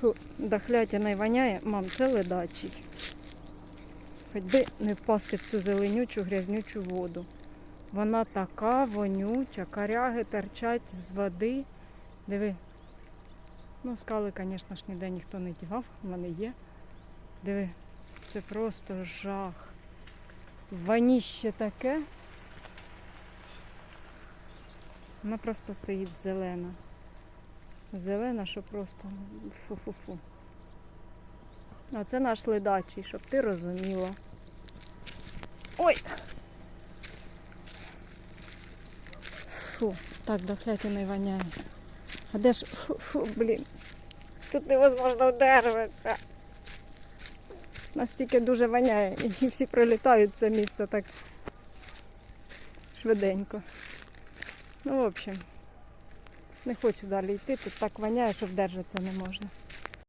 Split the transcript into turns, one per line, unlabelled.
Фу, дохлятина й воняє, мам, це ледачий. Хоч би не впасти в цю зеленючу, грязнючу воду. Вона така вонюча, коряги торчать з води. Диви. Ну, скали, звісно ж, ніде ніхто не дівав, вони є. Диви, це просто жах. Воніще таке. Вона просто стоїть зелена. Зелена, що просто фу-фу-фу. А це наш ледачий, щоб ти розуміла. Ой! Фу, так дохлятина воняє. А де ж фу, фу, блін. Тут невозможно вдержатися. Настільки дуже воняє. І всі прилітають це місце так швиденько. Ну, в общем, не хочу далі йти, тут так воняє, що вдержатися не можна.